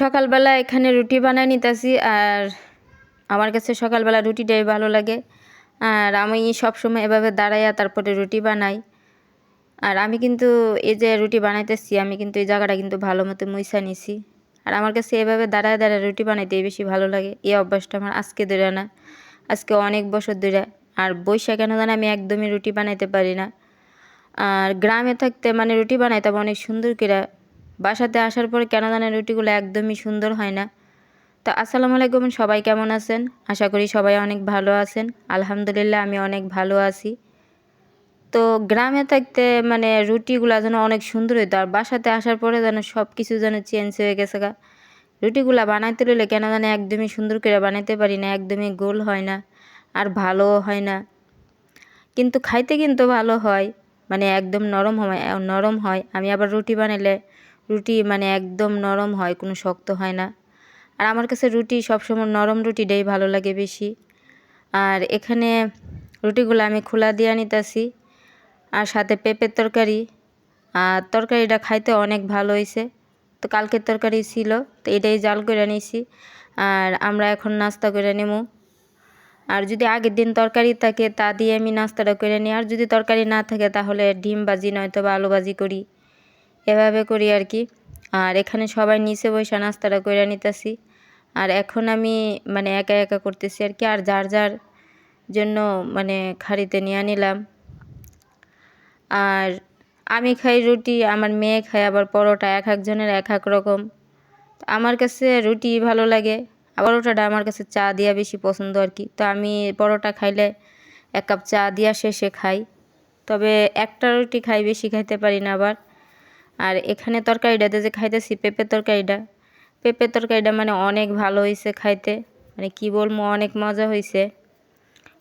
সকালবেলা এখানে রুটি বানাই নিতেছি আর আমার কাছে সকালবেলা রুটিটাই ভালো লাগে। আর আমি সবসময় এভাবে দাঁড়াইয়া তারপরে রুটি বানাই। আর আমি কিন্তু এই যে রুটি বানাইতেছি, আমি কিন্তু এই জায়গাটা কিন্তু ভালো মতো মুইসা নিছি। আর আমার কাছে এভাবে দাঁড়ায় দাঁড়ায় রুটি বানাইতেই বেশি ভালো লাগে। এই অভ্যাসটা আমার আজকে ধরে না, আজকে অনেক বছর ধরে। আর বৈশাখ কেন জানে আমি একদমই রুটি বানাইতে পারি না। আর গ্রামে থাকতে মানে রুটি বানাইতাম অনেক সুন্দর করে বাসাতে আসার পরে কেন জানে রুটিগুলো একদমই সুন্দর হয় না। তো আসসালামু আলাইকুম, সবাই কেমন আছেন? আশা করি সবাই অনেক ভালো আছেন। আলহামদুলিল্লাহ, আমি অনেক ভালো আছি। তো গ্রামে থাকতে মানে রুটিগুলো যেন অনেক সুন্দর হইতো, আর বাসাতে আসার পরে যেন সব কিছু যেন চেঞ্জ হয়ে গেছে গা। রুটিগুলো বানাইতে রইলে কেন জানি একদমই সুন্দর করে বানাইতে পারি না, একদমই গোল হয় না, আর ভালোও হয় না। কিন্তু খাইতে কিন্তু ভালো হয় মানে একদম নরম হয় নরম হয়। আমি আবার রুটি বানাইলে রুটি মানে একদম নরম হয়, কোনো শক্ত হয় না। আর আমার কাছে রুটি সবসময় নরম রুটিটাই ভালো লাগে বেশি। আর এখানে রুটিগুলো আমি খোলা দিয়ে নিতেছি, আর সাথে পেঁপের তরকারি। আর তরকারিটা খাইতে অনেক ভালো হয়েছে তো কালকের তরকারি ছিল, তো এটাই জাল করে নিয়েছি আর আমরা এখন নাস্তা করে নেব আর যদি আগের দিন তরকারি থাকে, তা দিয়ে আমি নাস্তাটা করে নিই। আর যদি তরকারি না থাকে, তাহলে ডিম ভাজি নয়তো বা আলু ভাজি করি। এভাবে করি আর কি। আর এখানে সবাই নিচে বসে নাস্তাটা করে নিতেছি। আর এখন আমি মানে একা একা করতেছি আর কি। আর যার যার জন্য মানে খাড়িতে নিয়ে নিলাম। আর আমি খাই রুটি, আমার মেয়ে খায়, আবার পরোটা এক একজনের এক এক রকম। আমার কাছে রুটি ভালো লাগে আবার ওটাটা আমার কাছে চা দেওয়া বেশি পছন্দ আর কি। তো আমি পরোটা খাইলে এক কাপ চা দিয়া শেষে খাই। তবে একটা রুটি খাই, বেশি খাইতে পারি না আবার। আর এখানে তরকারিটাতে যে খাইতেছি, পেঁপের তরকারিটা। পেঁপের তরকারিটা মানে অনেক ভালো হয়েছে খাইতে। মানে কি বলব, অনেক মজা হয়েছে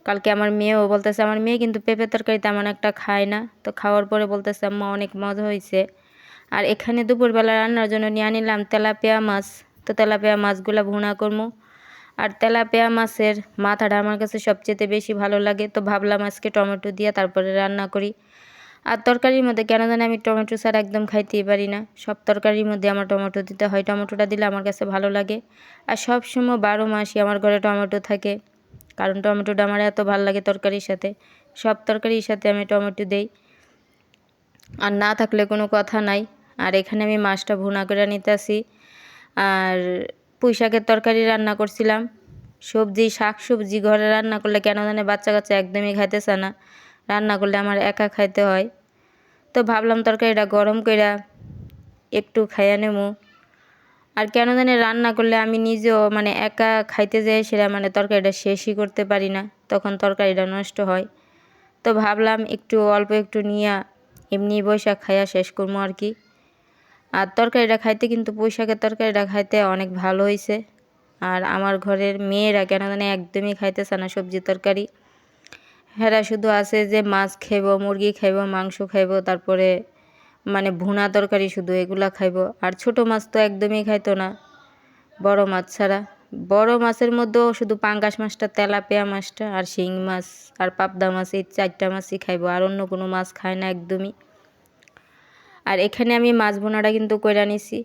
কালকে আমার মেয়েও বলতেছে, আমার মেয়ে কিন্তু পেঁপের তরকারি তেমন একটা খায় না। তো খাওয়ার পরে বলতেছে, আম্মা, অনেক মজা হয়েছে আর এখানে দুপুরবেলা রান্নার জন্য নিয়ে নিলাম তেলাপিয়া মাছ। তো তেলাপিয়া মাছগুলো ভুনা করব আর তেলাপিয়া মাছের মাথাটা আমার কাছে সবচেয়ে বেশি ভালো লাগে। তো ভাবলাম আজকে টমেটো দিয়ে তারপরে রান্না করি। আর তরকারির মধ্যে কেন জানি আমি টমেটো ছাড়া একদম খাইতেই পারি না। সব তরকারির মধ্যে আমার টমেটো দিতে হয়। টমেটোটা দিলে আমার কাছে ভালো লাগে। আর সব সময় বারো মাসই আমার ঘরে টমেটো থাকে। কারণ টমেটোটা আমার এত ভালো লাগে তরকারির সাথে। সব তরকারির সাথে আমি টমেটো দেই। আর না থাকলে কোনো কথা নাই। আর এখানে আমি মাছটা ভুনা করে নিতে আসি আর পুঁই শাকের তরকারি রান্না করছিলাম। সবজি, শাক সবজি ঘরে রান্না করলে কেন জানে বাচ্চা কাচ্চা একদমই খাইতেছে না। রান্না করলে আমার একা খাইতে হয়। তো ভাবলাম তরকারিটা গরম কইরা একটু খাইয়া নেব আর কেন জানি রান্না করলে আমি নিজেও মানে একা খাইতে যাই সেটা মানে তরকারিটা শেষই করতে পারি না, তখন তরকারিটা নষ্ট হয়। তো ভাবলাম একটু অল্প একটু নিয়ে এমনি বৈশাখ খাইয়া শেষ করব আর কি। আর তরকারিটা খাইতে কিন্তু পুঁইশাকের তরকারিটা খাইতে অনেক ভালো হয়েছে আর আমার ঘরের মেয়েরা কেন জানি একদমই খাইতেছে না সবজি তরকারি। হেরা শুধু আছে যে মাছ খাইব, মুরগি খাইব, মাংস খাইব, তারপরে মানে ভুনা তরকারি শুধু এগুলা খাইব। আর ছোট মাছ তো একদমই খাইতো না, বড় মাছ ছাড়া। বড় মাছের মধ্যেও শুধু পাঙ্গাস মাছটা, তেলাপিয়া মাছটা আর শিং মাছ আর পাবদা মাছ, এই চারটা মাছই খাইব, আর অন্য কোনো মাছ খায় না একদমই। আর এখানে আমি মাছ বোনাটা কিন্তু কইরা নিছি।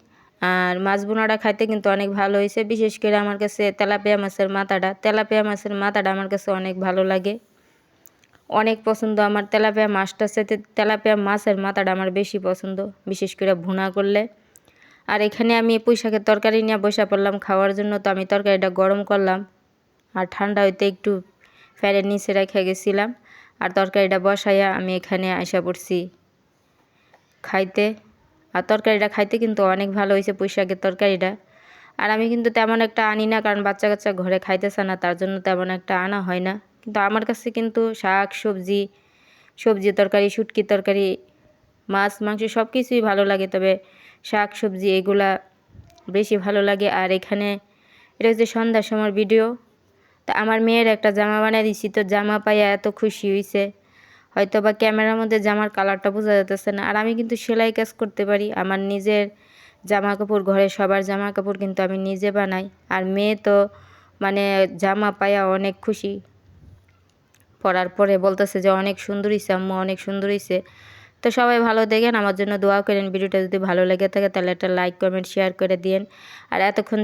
আর মাছ বোনাটা খাইতে কিন্তু অনেক ভালো হয়েছে বিশেষ করে আমার কাছে তেলাপিয়া মাছের মাথাটা। তেলাপিয়া মাছের মাথাটা আমার কাছে অনেক ভালো লাগে। অনেক পছন্দ। আমার তেলাপিয়া মাছটার সাথে তেলাপিয়া মাছের মাথাটা আমার বেশি পছন্দ, বিশেষ করে ভুনা করলে। আর এখানে আমি পুঁই শাকের তরকারি নিয়ে বসা পড়লাম খাওয়ার জন্য। তো আমি তরকারিটা গরম করলাম আর ঠান্ডা হইতে একটু ফ্যানের নিচে রেখে গেছিলাম। আর তরকারিটা বসাইয়া আমি এখানে আসা পড়ছি খাইতে। আর তরকারিটা খাইতে কিন্তু অনেক ভালো হয়েছে পুঁই শাকের তরকারিটা। আর আমি কিন্তু তেমন একটা আনি না, কারণ বাচ্চা কাচ্চা ঘরে খাইতেছে না, তার জন্য তেমন একটা আনা হয় না। কিন্তু আমার কাছে কিন্তু শাক, সবজি সবজি তরকারি, শুটকি তরকারি, মাছ, মাংস সব কিছুই ভালো লাগে। তবে শাক, সবজি এগুলা বেশি ভালো লাগে। আর এখানে এটা হচ্ছে সন্ধ্যার সময় ভিডিও তা আমার মেয়ের একটা জামা বানিয়ে দিছি, তো জামা পাইয়া এত খুশি হয়েছে হয়তো বা ক্যামেরার মধ্যে জামার কালারটা বোঝা যেতেছে না। আর আমি কিন্তু সেলাই কাজ করতে পারি। আমার নিজের জামা কাপড় ঘরে সবার জামা কাপড় কিন্তু আমি নিজে বানাই। আর মেয়ে তো মানে জামা পায়া অনেক খুশি। পরার পরে বলতেছে যে, অনেক সুন্দর হয়েছে আম্মু, অনেক সুন্দর হয়েছে তো সবাই ভালো দেখেন, আমার জন্য দোয়া করেন, ভিডিওটা যদি ভালো লেগে থাকে তাহলে একটা লাইক কমেন্ট শেয়ার করে দিন আর এতক্ষণ